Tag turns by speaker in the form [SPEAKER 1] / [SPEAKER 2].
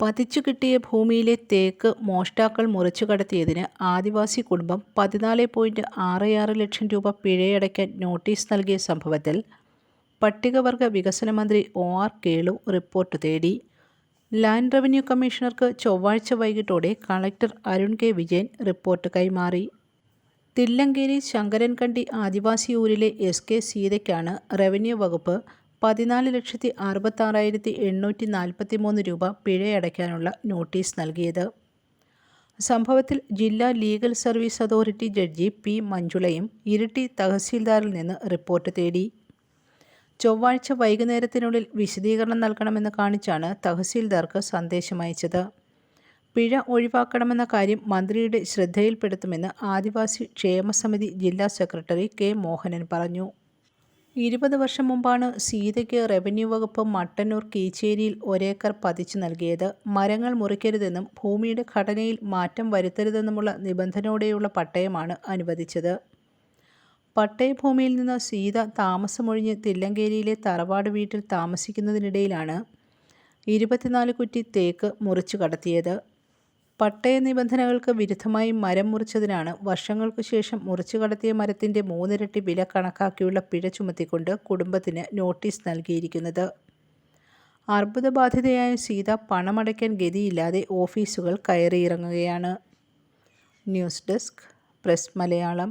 [SPEAKER 1] പതിച്ചു കിട്ടിയ ഭൂമിയിലെ തേക്ക് മോഷ്ടാക്കൾ മുറിച്ചു കടത്തിയതിന് ആദിവാസി കുടുംബം പതിനാല് പോയിന്റ് ആറ് ആറ് ലക്ഷം രൂപ പിഴയടയ്ക്കാൻ നോട്ടീസ് നൽകിയ സംഭവത്തിൽ പട്ടികവർഗ വികസന മന്ത്രി ഒ ആർ കേളു റിപ്പോർട്ട് തേടി. ലാൻഡ് റവന്യൂ കമ്മീഷണർക്ക് ചൊവ്വാഴ്ച വൈകിട്ടോടെ collector Arun K Vijayan report കൈമാറി. തില്ലങ്കേരി ശങ്കരൻകണ്ടി ആദിവാസി ഊരിലെ എസ് കെ സീതയ്ക്കാണ് റവന്യൂ വകുപ്പ് പതിനാല് ലക്ഷത്തി അറുപത്താറായിരത്തി എണ്ണൂറ്റി നാൽപ്പത്തി മൂന്ന് രൂപ പിഴയടയ്ക്കാനുള്ള നോട്ടീസ് നൽകിയത്. സംഭവത്തിൽ ജില്ലാ legal service authority judge P മഞ്ജുളയും Iritty തഹസീൽദാറിൽ നിന്ന് റിപ്പോർട്ട് തേടി. ചൊവ്വാഴ്ച വൈകുന്നേരത്തിനുള്ളിൽ വിശദീകരണം നൽകണമെന്ന് കാണിച്ചാണ് തഹസീൽദാർക്ക് സന്ദേശമയച്ചത് പിഴ ഒഴിവാക്കണമെന്ന കാര്യം മന്ത്രിയുടെ ശ്രദ്ധയിൽപ്പെടുത്തുമെന്ന് ആദിവാസി ക്ഷേമസമിതി ജില്ലാ സെക്രട്ടറി കെ മോഹനൻ പറഞ്ഞു. ഇരുപത് വർഷം മുമ്പാണ് സീതയ്ക്ക് റവന്യൂ വകുപ്പ് മട്ടന്നൂർ കീച്ചേരിയിൽ ഒരേക്കർ പതിച്ചു നൽകിയത്. മരങ്ങൾ മുറിക്കരുതെന്നും ഭൂമിയുടെ ഘടനയിൽ മാറ്റം വരുത്തരുതെന്നുമുള്ള നിബന്ധനയോടെയുള്ള പട്ടയമാണ് അനുവദിച്ചത്. പട്ടയഭൂമിയിൽ നിന്ന് സീത താമസമൊഴിഞ്ഞ് തില്ലങ്കേരിയിലെ തറവാട് വീട്ടിൽ താമസിക്കുന്നതിനിടയിലാണ് ഇരുപത്തിനാല് കുറ്റി തേക്ക് മുറിച്ചു കടത്തിയത്. പട്ടയ നിബന്ധനകൾക്ക് വിരുദ്ധമായി മരം മുറിച്ചതിനാണ് വർഷങ്ങൾക്കു ശേഷം മുറിച്ചു കടത്തിയ മരത്തിന്റെ മൂന്നിരട്ടി വില കണക്കാക്കിയുള്ള പിഴ ചുമത്തിക്കൊണ്ട് കുടുംബത്തിന് നോട്ടീസ് നൽകിയിരിക്കുന്നത്. അർബുദബാധിതയായ സീത പണമടയ്ക്കാൻ ഗതിയില്ലാതെ ഓഫീസുകൾ കയറിയിറങ്ങുകയാണ്. News desk press Malayalam.